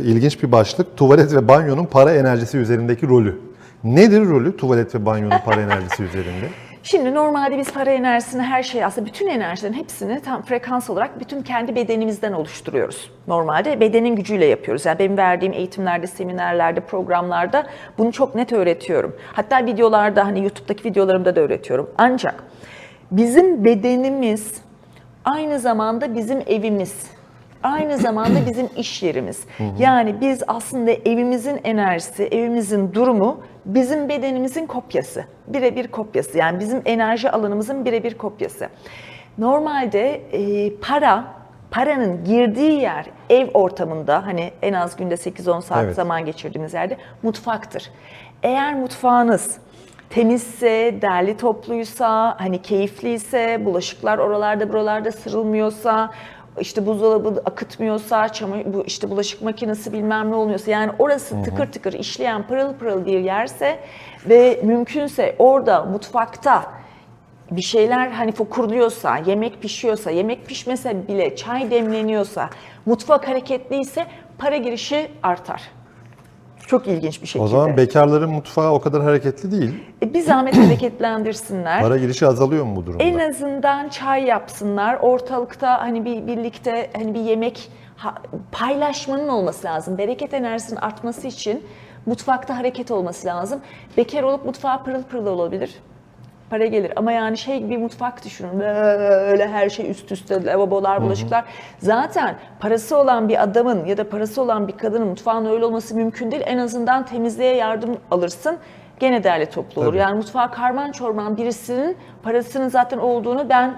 İlginç bir başlık. Tuvalet ve banyonun para enerjisi üzerindeki rolü. Nedir rolü tuvalet ve banyonun para enerjisi üzerinde? Şimdi normalde biz para enerjisini her şey aslında bütün enerjilerin hepsini tam frekans olarak bütün kendi bedenimizden oluşturuyoruz. Normalde bedenin gücüyle yapıyoruz. Yani benim verdiğim eğitimlerde, seminerlerde, programlarda bunu çok net öğretiyorum. Hatta videolarda hani YouTube'daki videolarımda da öğretiyorum. Ancak bizim bedenimiz aynı zamanda bizim evimiz. Aynı zamanda bizim iş yerimiz. Yani biz aslında evimizin enerjisi, evimizin durumu bizim bedenimizin kopyası. Birebir kopyası. Yani bizim enerji alanımızın birebir kopyası. Normalde e, para, paranın girdiği yer ev ortamında hani en az günde 8-10 saat Evet. zaman geçirdiğimiz yerde mutfaktır. Eğer mutfağınız temizse, derli topluysa, hani keyifliyse, bulaşıklar oralarda buralarda sırılmıyorsa, işte buzdolabı akıtmıyorsa, çama- bu işte bulaşık makinesi bilmem ne olmuyorsa yani orası tıkır tıkır işleyen pırıl pırıl bir yerse ve mümkünse orada mutfakta bir şeyler hani fokurluyorsa, yemek pişiyorsa, yemek pişmese bile çay demleniyorsa, mutfak hareketliyse para girişi artar. Çok ilginç bir şekilde. O zaman bekarların mutfağı o kadar hareketli değil. E, bir zahmet hareketlendirsinler. Para girişi azalıyor mu bu durumda? En azından çay yapsınlar. Ortalıkta hani bir birlikte hani bir yemek paylaşmanın olması lazım. Bereket enerjisinin artması için mutfakta hareket olması lazım. Bekar olup mutfağı pırıl pırıl olabilir. Para gelir ama yani şey bir mutfak düşünün. Böyle her şey üst üste lavabolar, bulaşıklar. Zaten parası olan bir adamın ya da parası olan bir kadının mutfağın öyle olması mümkün değil. En azından temizliğe yardım alırsın. Gene derli toplu olur. Tabii. Yani mutfağa karman çorman birisinin parasının zaten olduğunu ben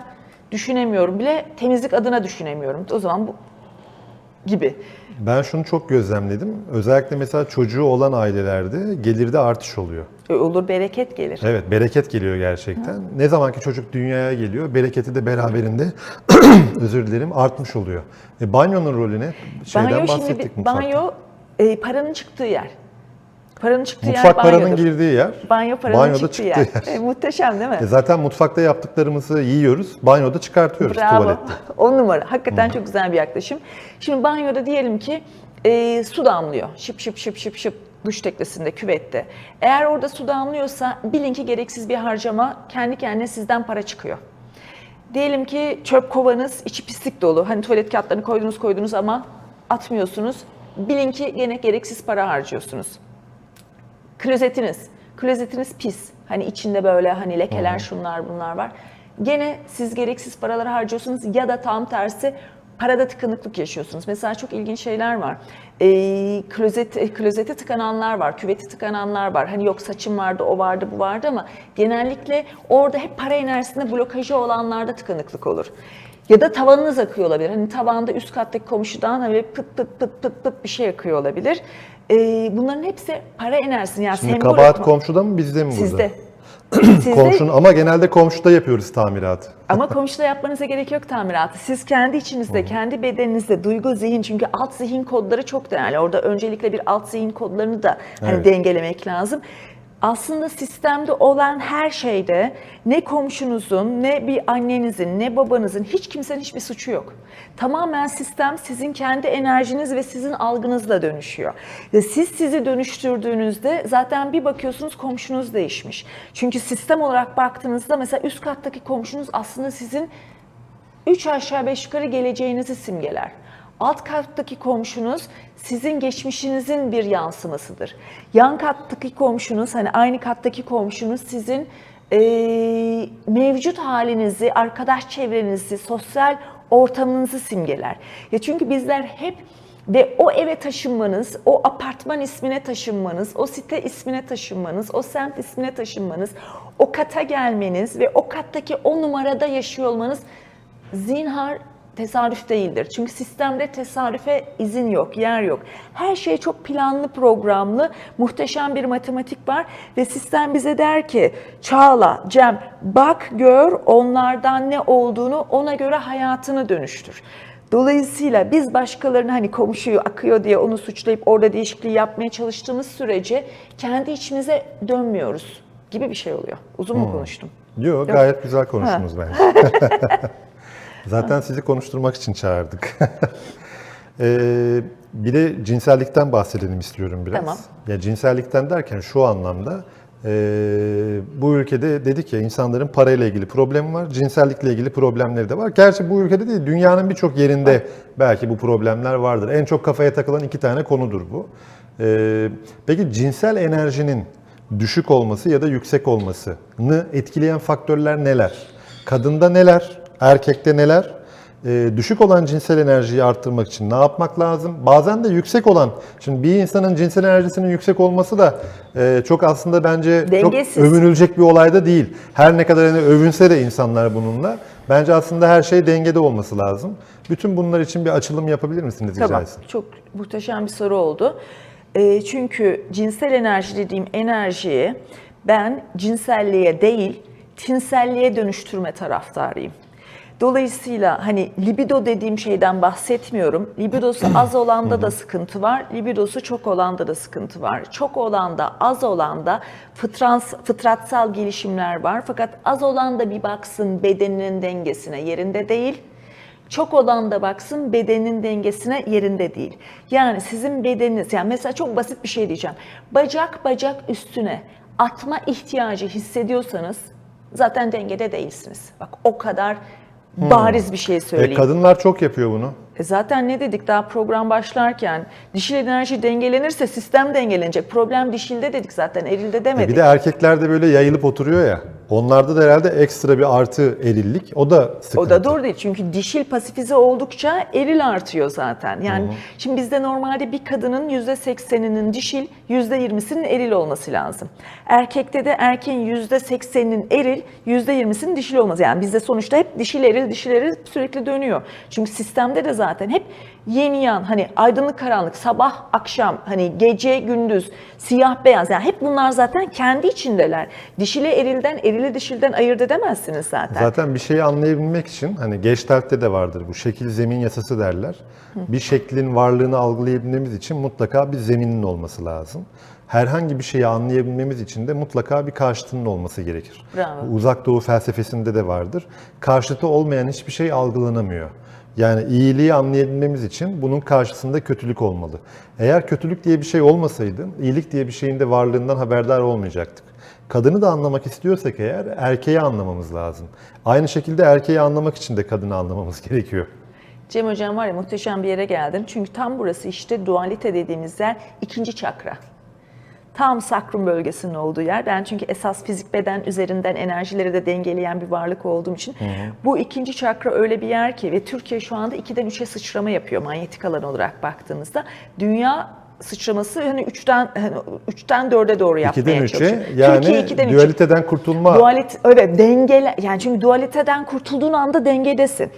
düşünemiyorum bile. Temizlik adına düşünemiyorum. O zaman bu gibi. Ben şunu çok gözlemledim. Özellikle mesela çocuğu olan ailelerde gelirde artış oluyor. E, Olur bereket gelir. Evet, bereket geliyor gerçekten. Ne zamanki çocuk dünyaya geliyor, bereketi de beraberinde özür dilerim artmış oluyor. E, banyonun rolü ne? Şeyden banyo bahsettik şimdi mutfakta. banyo e, paranın çıktığı yer. Paranın çıktığı Mutfak yer paranın banyodur. girdiği yer. Banyo paranın banyoda çıktığı, çıktığı yer. E, muhteşem değil mi? E, zaten mutfakta yaptıklarımızı yiyoruz, banyoda çıkartıyoruz Bravo. tuvalette. On numara. Hakikaten çok güzel bir yaklaşım. Şimdi banyoda diyelim ki e, su damlıyor. Şıp şıp şıp şıp şıp duş teknesinde, küvette. Eğer orada su damlıyorsa bilin ki gereksiz bir harcama kendi kendine sizden para çıkıyor. Diyelim ki çöp kovanız içi pislik dolu. Hani tuvalet kağıtlarını koydunuz koydunuz ama atmıyorsunuz. Bilin ki gene gereksiz para harcıyorsunuz. Klozetiniz. Klozetiniz pis. Hani içinde böyle hani lekeler şunlar bunlar var. Gene siz gereksiz paraları harcıyorsunuz ya da tam tersi parada tıkanıklık yaşıyorsunuz. Mesela çok ilginç şeyler var. Ee, klozet, klozete tıkananlar var, küveti tıkananlar var. Hani yok saçım vardı, o vardı, bu vardı ama genellikle orada hep para enerjisinde blokajı olanlarda tıkanıklık olur. Ya da tavanınız akıyor olabilir. Hani tavanda üst kattaki komşudan hani pıt pıt pıt pıt pıt bir şey akıyor olabilir. Ee, bunların hepsi para enerjisi. Yani Şimdi kabahat komşuda mı bizde mi burada? Sizde. Sizde Komşun, ama genelde komşuda yapıyoruz tamiratı. ama komşuda yapmanıza gerek yok tamiratı. Siz kendi içinizde, kendi bedeninizde duygu, zihin çünkü alt zihin kodları çok değerli. Orada öncelikle bir alt zihin kodlarını da hani Evet. dengelemek lazım. Aslında sistemde olan her şeyde ne komşunuzun, ne bir annenizin, ne babanızın, hiç kimsenin hiçbir suçu yok. Tamamen sistem sizin kendi enerjiniz ve sizin algınızla dönüşüyor. Ve siz sizi dönüştürdüğünüzde zaten bir bakıyorsunuz komşunuz değişmiş. Çünkü sistem olarak baktığınızda mesela üst kattaki komşunuz aslında sizin 3 aşağı 5 yukarı geleceğinizi simgeler. Alt kattaki komşunuz sizin geçmişinizin bir yansımasıdır. Yan kattaki komşunuz, hani aynı kattaki komşunuz sizin eee, mevcut halinizi, arkadaş çevrenizi, sosyal ortamınızı simgeler. Ya çünkü bizler hep ve o eve taşınmanız, o apartman ismine taşınmanız, o site ismine taşınmanız, o semt ismine taşınmanız, o kata gelmeniz ve o kattaki o numarada yaşıyor olmanız zinhar tesadüf değildir. Çünkü sistemde tesadüfe izin yok, yer yok. Her şey çok planlı, programlı, muhteşem bir matematik var ve sistem bize der ki Çağla, Cem bak gör onlardan ne olduğunu ona göre hayatını dönüştür. Dolayısıyla biz başkalarını hani komşuyu akıyor diye onu suçlayıp orada değişikliği yapmaya çalıştığımız sürece kendi içimize dönmüyoruz gibi bir şey oluyor. Uzun mu konuştum? Yok, gayet güzel konuştunuz bence. Zaten sizi konuşturmak için çağırdık. Ee, Bir de cinsellikten bahsedelim istiyorum biraz. Tamam. Ya cinsellikten derken şu anlamda e, bu ülkede dedik ya insanların parayla ilgili problemi var, cinsellikle ilgili problemleri de var. Gerçi bu ülkede değil, dünyanın birçok yerinde belki bu problemler vardır. En çok kafaya takılan iki tane konudur bu. E, peki cinsel enerjinin düşük olması ya da yüksek olmasını etkileyen faktörler neler? Kadında neler, erkekte neler? Ee, düşük olan cinsel enerjiyi arttırmak için ne yapmak lazım? Bazen de yüksek olan, şimdi bir insanın cinsel enerjisinin yüksek olması da e, çok aslında bence Dengesiz. çok övünülecek bir olay da değil. Her ne kadar hani övünse de insanlar bununla, bence aslında her şey dengede olması lazım. Bütün bunlar için bir açılım yapabilir misiniz rica Tamam, etsem? çok muhteşem bir soru oldu. Ee, çünkü cinsel enerji dediğim enerjiyi ben cinselliğe değil, tinselliğe dönüştürme taraftarıyım. Dolayısıyla hani libido dediğim şeyden bahsetmiyorum. Libidosu az olanda da sıkıntı var, libidosu çok olanda da sıkıntı var. Çok olanda, az olanda fıtrans, fıtratsal gelişimler var. Fakat az olanda bir baksın bedeninin dengesine yerinde değil. Çok olan da baksın bedenin dengesine yerinde değil. Yani sizin bedeniniz, yani mesela çok basit bir şey diyeceğim. Bacak bacak üstüne atma ihtiyacı hissediyorsanız zaten dengede değilsiniz. Bak o kadar bariz bir şey E, söyleyeyim. kadınlar çok yapıyor bunu. E zaten ne dedik daha program başlarken dişil enerji dengelenirse sistem dengelenecek. Problem dişilde dedik zaten erilde demedik. Bir de erkekler de böyle yayılıp oturuyor ya. Onlarda da herhalde ekstra bir artı erillik. O da sıkıntı. O da doğru değil çünkü dişil pasifize oldukça eril artıyor zaten. Yani şimdi bizde normalde bir kadının %80'inin dişil, %20'sinin eril olması lazım. Erkekte de erkeğin %80'inin eril, %20'sinin dişil olması. Yani bizde sonuçta hep dişil eril, dişil eril sürekli dönüyor. Çünkü sistemde de zaten hep yin yan hani aydınlık karanlık, sabah akşam hani gece gündüz, siyah beyaz yani hep bunlar zaten kendi içindeler. Dişili erilden, erili dişilden ayırt edemezsiniz zaten. Zaten bir şeyi anlayabilmek için hani Gestalt'te de vardır bu şekil zemin yasası derler. Bir şeklin varlığını algılayabilmemiz için mutlaka bir zeminin olması lazım. Herhangi bir şeyi anlayabilmemiz için de mutlaka bir karşıtının olması gerekir. Bravo. Bu Uzak Doğu felsefesinde de vardır. Karşıtı olmayan hiçbir şey algılanamıyor. Yani iyiliği anlayabilmemiz için bunun karşısında kötülük olmalı. Eğer kötülük diye bir şey olmasaydı, iyilik diye bir şeyin de varlığından haberdar olmayacaktık. Kadını da anlamak istiyorsak eğer erkeği anlamamız lazım. Aynı şekilde erkeği anlamak için de kadını anlamamız gerekiyor. Cem Hocam var ya muhteşem bir yere geldin. Çünkü tam burası işte dualite dediğimiz yer ikinci çakra. Tam sakrum bölgesinin olduğu yer. Ben çünkü esas fizik beden üzerinden enerjileri de dengeleyen bir varlık olduğum için bu ikinci çakra öyle bir yer ki ve Türkiye şu anda 2'den 3'e sıçrama yapıyor manyetik alan olarak baktığınızda. Dünya sıçraması hani 3'ten hani 3'ten 4'e doğru yapmaya 2'den 3'e çalışıyor. yani Türkiye 2'den 3'e. dualiteden kurtulma. Dualit evet dengele yani çünkü dualiteden kurtulduğun anda dengedesin.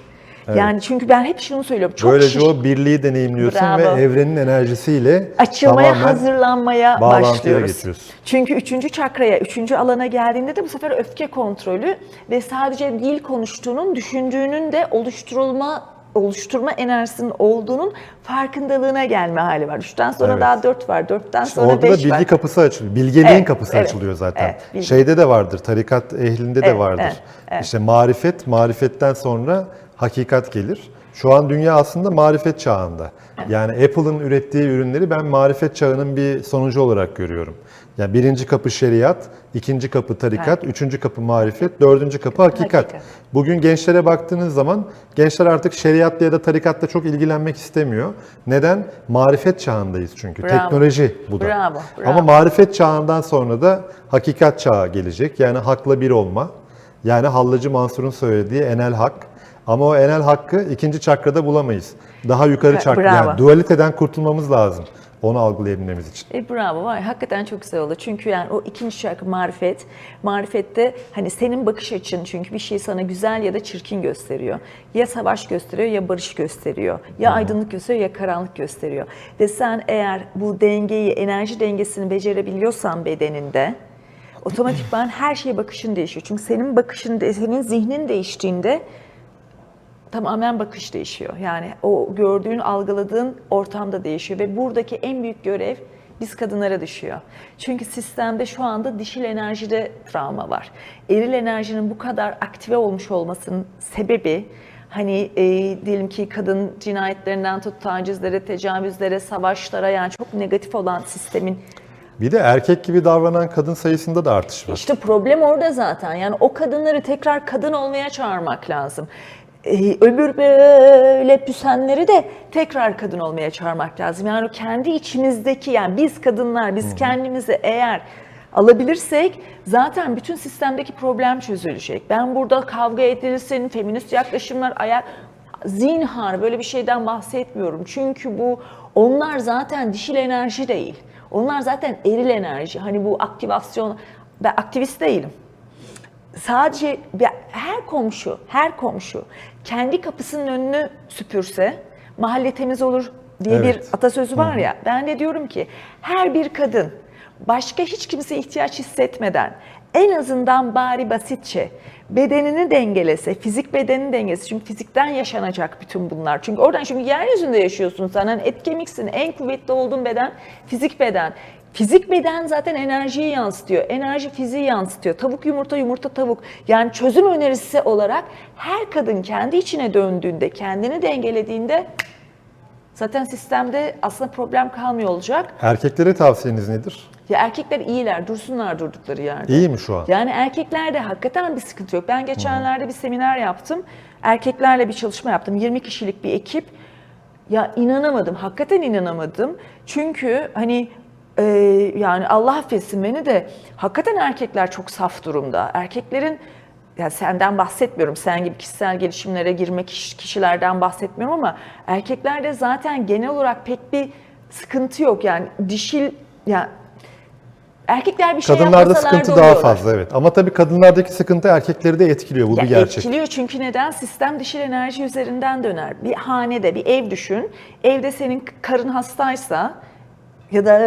Yani çünkü ben hep şunu söylüyorum. Çok Böylece şiş- o birliği deneyimliyorsun Bravo. ve evrenin enerjisiyle açılmaya hazırlanmaya başlıyoruz. geçiyorsun. Çünkü üçüncü çakraya, üçüncü alana geldiğinde de bu sefer öfke kontrolü ve sadece dil konuştuğunun, düşündüğünün de oluşturulma oluşturma enerjisinin olduğunun farkındalığına gelme hali var. Üçten sonra Evet. daha dört var, dörtten sonra Orada da beş bilgi var. kapısı açılıyor. Bilgeliğin Evet, kapısı evet, açılıyor zaten. evet, bilgi. Şeyde de vardır, tarikat ehlinde de Evet, vardır. evet, evet. İşte marifet, marifetten sonra hakikat gelir. Şu an dünya aslında marifet çağında. Yani Apple'ın ürettiği ürünleri ben marifet çağının bir sonucu olarak görüyorum. Yani birinci kapı şeriat, ikinci kapı tarikat, üçüncü kapı marifet, dördüncü kapı hakikat. Hakikat. Bugün gençlere baktığınız zaman gençler artık şeriatla ya da tarikatla çok ilgilenmek istemiyor. Neden? Marifet çağındayız çünkü. Bravo. Teknoloji bu da. Bravo, bravo. Ama marifet çağından sonra da hakikat çağı gelecek. Yani hakla bir olma. Yani Hallacı Mansur'un söylediği enel hak. Ama o enel hakkı ikinci çakrada bulamayız. Daha yukarı çakra. Yani dualiteden kurtulmamız lazım. Onu algılayabilmemiz için. E bravo vay hakikaten çok güzel oldu. Çünkü yani o ikinci şarkı marifet. Marifette hani senin bakış açın çünkü bir şey sana güzel ya da çirkin gösteriyor. Ya savaş gösteriyor ya barış gösteriyor. Ya aydınlık gösteriyor ya karanlık gösteriyor. Ve sen eğer bu dengeyi, enerji dengesini becerebiliyorsan bedeninde otomatikman her şeye bakışın değişiyor. Çünkü senin bakışın, senin zihnin değiştiğinde tamamen bakış değişiyor. Yani o gördüğün, algıladığın ortamda değişiyor ve buradaki en büyük görev biz kadınlara düşüyor. Çünkü sistemde şu anda dişil enerjide travma var. Eril enerjinin bu kadar aktive olmuş olmasının sebebi Hani e, diyelim ki kadın cinayetlerinden tut tacizlere, tecavüzlere, savaşlara yani çok negatif olan sistemin Bir de erkek gibi davranan kadın sayısında da artış var. işte problem orada zaten. Yani o kadınları tekrar kadın olmaya çağırmak lazım. Ee, öbür böyle püsenleri de tekrar kadın olmaya çağırmak lazım. Yani kendi içimizdeki yani biz kadınlar biz kendimizi eğer alabilirsek zaten bütün sistemdeki problem çözülecek. Ben burada kavga edilsin, feminist yaklaşımlar ayak zinhar böyle bir şeyden bahsetmiyorum. Çünkü bu onlar zaten dişil enerji değil. Onlar zaten eril enerji. Hani bu aktivasyon ben aktivist değilim sadece bir- her komşu, her komşu kendi kapısının önünü süpürse mahalle temiz olur diye bir Evet. atasözü var ya. Ben de diyorum ki her bir kadın başka hiç kimse ihtiyaç hissetmeden en azından bari basitçe bedenini dengelese, fizik bedenini dengelese. Çünkü fizikten yaşanacak bütün bunlar. Çünkü oradan çünkü yeryüzünde yaşıyorsun sen. Hani et kemiksin. En kuvvetli olduğun beden fizik beden. Fizik beden zaten enerjiyi yansıtıyor. Enerji fiziği yansıtıyor. Tavuk yumurta yumurta tavuk. Yani çözüm önerisi olarak her kadın kendi içine döndüğünde, kendini dengelediğinde zaten sistemde aslında problem kalmıyor olacak. Erkeklere tavsiyeniz nedir? Ya erkekler iyiler, dursunlar durdukları yerde. İyi mi şu an? Yani erkeklerde hakikaten bir sıkıntı yok. Ben geçenlerde bir seminer yaptım. Erkeklerle bir çalışma yaptım. 20 kişilik bir ekip. Ya inanamadım. Hakikaten inanamadım. Çünkü hani e, yani Allah affetsin beni de hakikaten erkekler çok saf durumda. Erkeklerin ya senden bahsetmiyorum. Sen gibi kişisel gelişimlere girmek kiş- kişilerden bahsetmiyorum ama erkeklerde zaten genel olarak pek bir sıkıntı yok. Yani dişil ya erkekler bir şey Kadınlarda sıkıntı da daha oluyorlar. fazla evet. Ama tabii kadınlardaki sıkıntı erkekleri de etkiliyor. Bu Ya bir gerçek. Etkiliyor çünkü neden? Sistem dişil enerji üzerinden döner. Bir hanede, bir ev düşün. Evde senin karın hastaysa ya da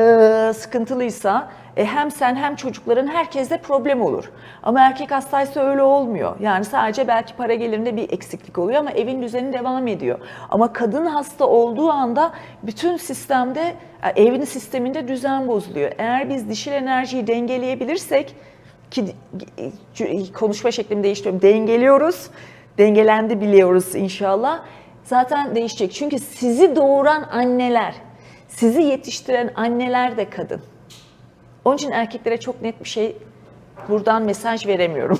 e, sıkıntılıysa e, hem sen hem çocukların herkeste problem olur. Ama erkek hastaysa öyle olmuyor. Yani sadece belki para gelirinde bir eksiklik oluyor ama evin düzeni devam ediyor. Ama kadın hasta olduğu anda bütün sistemde, e, evin sisteminde düzen bozuluyor. Eğer biz dişil enerjiyi dengeleyebilirsek ki e, konuşma şeklimi değiştiriyorum. Dengeliyoruz. Dengelendi biliyoruz inşallah. Zaten değişecek. Çünkü sizi doğuran anneler, sizi yetiştiren anneler de kadın. Onun için erkeklere çok net bir şey buradan mesaj veremiyorum.